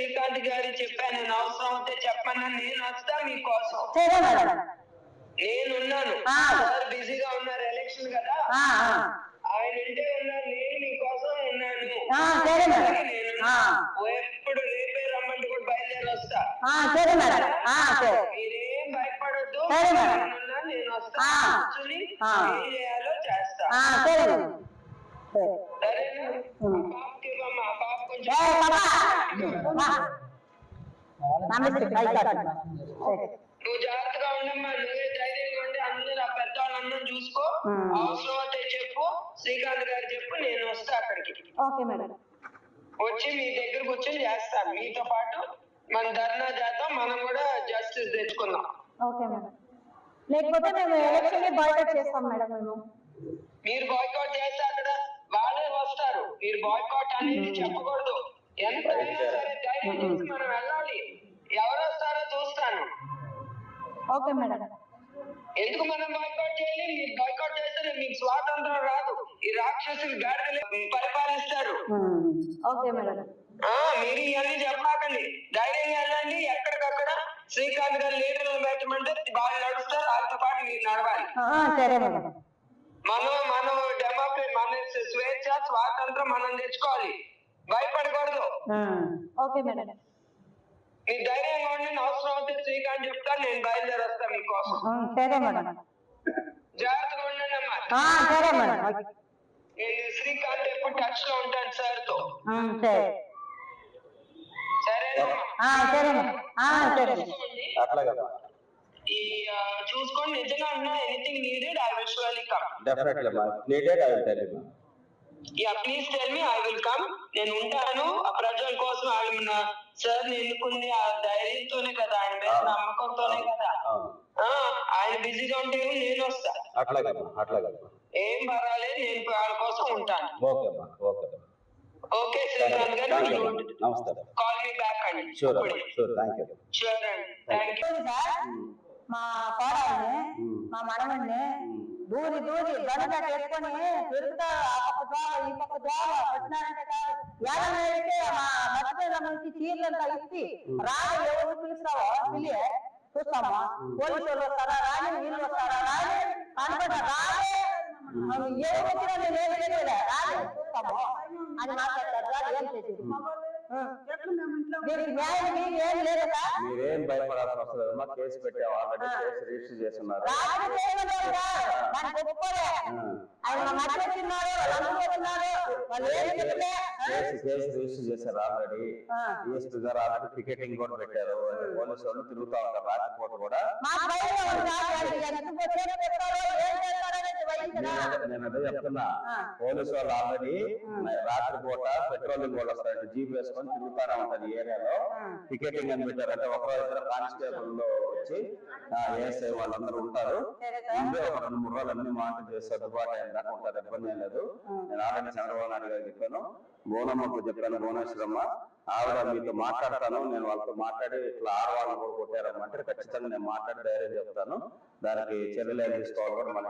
శ్రీకాంత్ గారి చెప్పాను నేను అవసరం అయితే చెప్పన్నా నేను వస్తా మీకోసం సరే మేడం నేనున్నాను. సార్ బిజీగా ఉన్నారు ఎలక్షన్ కదా. ఆయన ఇంటే ఉన్నారు నేను మీకోసం ఉన్నాను. సరే మేడం. ఎప్పుడు రేపే రమ్మంటే కూడా బయలుదేరి వస్తా. సరే మేడం మీరేం భయపడొద్దు. సరే మేడం. నేనున్నాను, నేను వస్తా. కూర్చుని. ఏం చేయాలో చేస్తా. సరే. నువ్వు జాగ్రత్తగా ఉండమ్మా నువ్వే ధైర్యంగా ఉండి అందరూ ఆ పెద్దవాళ్ళందరూ చూసుకో. అవసరం అయితే చెప్పు శ్రీకాంత్ గారు చెప్పు నేను వస్తా అక్కడికి. Okay madam. వచ్చి మీ దగ్గర కూర్చొని చేస్తాను. మీతో పాటు మన ధర్నా చేద్దాం మనం కూడా జస్టిస్ తెచ్చుకుందాం. Okay madam. లేకపోతే మేము ఎలక్షన్ని బాయ్కట్ చేస్తాం మేడం మేము. మీరు బాయ్కాట్ చేస్తే అక్కడ వాళ్ళే వస్తారు. మీరు బాయ్కాట్ అనేది చెప్పకూడదు. ఎంత అయినా సరే ధైర్యం చేసి మనం వెళ్ళాలి ఎవరు వస్తారో చూస్తాను ఓకే మేడం. ఎందుకు మనం బాయ్కాట్ చేయాలి? మీరు బాయ్కాట్ చేస్తే మీకు స్వాతంత్రం రాదు. ఈ రాక్షసులు గాడిదలు పరిపాలిస్తారు. Okay madam. ఆ మీరు ఇవన్నీ చెప్పాకండి. ధైర్యంగా వెళ్ళండి. ఎక్కడికక్కడ శ్రీకాంత్ గారు లీడర్లు పెట్టమంటే వాళ్ళు నడుస్తారు. వాళ్ళతో పాటు మీరు నడవాలి. ఆ, సరే మేడం. మనం మనం డెమోక్రసీ మన స్వేచ్ఛ స్వాతంత్రం మనం తెచ్చుకోవాలి. భయపడకూడదు. Okay madam. మీరు ధైర్యంగా ఉండి నా అవసరం అవుతే శ్రీకాంత్ చెప్తాను నేను బయలుదేరి వస్తాను మీకోసం సరే మేడం. జాగ్రత్తగా ఉండండి అమ్మా. ఆ, సరే మేడం. ఓకే. నేను శ్రీకాంత్ ఎప్పుడు టచ్లో ఉంటాను సార్. తో సరే ఈ చూసుకోండి నిజంగా ఉన్నా anything needed I will surely come. Definitely అమ్మా. Needed I will tell you ya please tell me I will come నేను ఉంటాను. ఆ ప్రజల కోసం ఆయన సార్ ఎన్నుకుంది ఆ ధైర్యంతోనే కదా ఆయన మీద నమ్మకంతోనే కదా. ఆయన బిజీగా ఉంటే నేను వస్తా. ఏం పర్వాలేదు నేను వాళ్ళ కోసం ఉంటాను. ఓకే అమ్మా ఓకే ఓకే శ్రీకాంత్ గారు నమస్తే కాల్ మీ బ్యాక్ అండి. Sure sure thank you sure అండి. థ్యాంక్ యూ చూడు సార్ మా కోడల్ని మా మనవణ్ణి దూరి దూరి గనుక తిరుగుతా ఆ పక్క ద్వారా ఈ పక్క ద్వారా వచ్చినారంటే కాదు ఏడన్నా అయితే మా మర్చిపోయిన నుంచి చీరలంతా ఇచ్చి రాని ఎవరు పిలుస్తావో పిలి చూస్తాము? పోలీసు వాళ్ళు వస్తారా రాని వీళ్ళు వస్తారా రాని కనపడ రాని ఏ వచ్చినా నేను ఏం చేయలే రాని చూస్తాము? అని మాట్లాడతారు రాని ఏం చేసేది? మీరేం భయపడాల్సిన కేసు పెట్టాము ఆల్రెడీ కేసు రిజిస్టర్ చేస్తున్నారు. కేసు రిజిస్టర్ చేశారు ఆల్రెడీ. గారు ఆల్రెడీ టికెటింగ్ కూడా పెట్టారు. పోలీసు వాళ్ళు తిరుగుతా ఉంటారు. రాత్రిపూట కూడా. వాళ్ళు నేను- అదే చెప్తున్నా. పోలీసు వాళ్ళు ఆల్రెడీ రాత్రిపూట పెట్రోలింగ్ వాళ్ళు వస్తారు. జీప్ వేసుకొని తిరుగుతానే ఉంటారు ఏరియాలో. టికెటింగ్ అని పెట్టారు? అంటే ఒక ఇద్దరు కానిస్టేబుల్లో వచ్చి ఏఎస్ఐ వాళ్ళందరూ ఉంటారు. ముందే ఒక రెండు మూడు రోజులు అన్ని చేసి సర్దుబాటు అయిన దాకా ఉంటారు. ఇబ్బంది ఏం లేదు. నేను ఆల్రెడీ చంద్రబాబు నాయుడు గారికి చెప్పాను. బోనమ్మకు చెప్పాను భువనేశ్వరమ్మ. ఆవిడ మీతో మాట్లాడతాను. నేను వాళ్ళతో మాట్లాడి ఇట్లా ఆడవాళ్ళని కూడా కొట్టారమ్మంటే ఖచ్చితంగా నేను మాట్లాడి ధైర్యం చెప్తాను. దానికి చర్యలు ఏం తీసుకోవాలి కూడా మన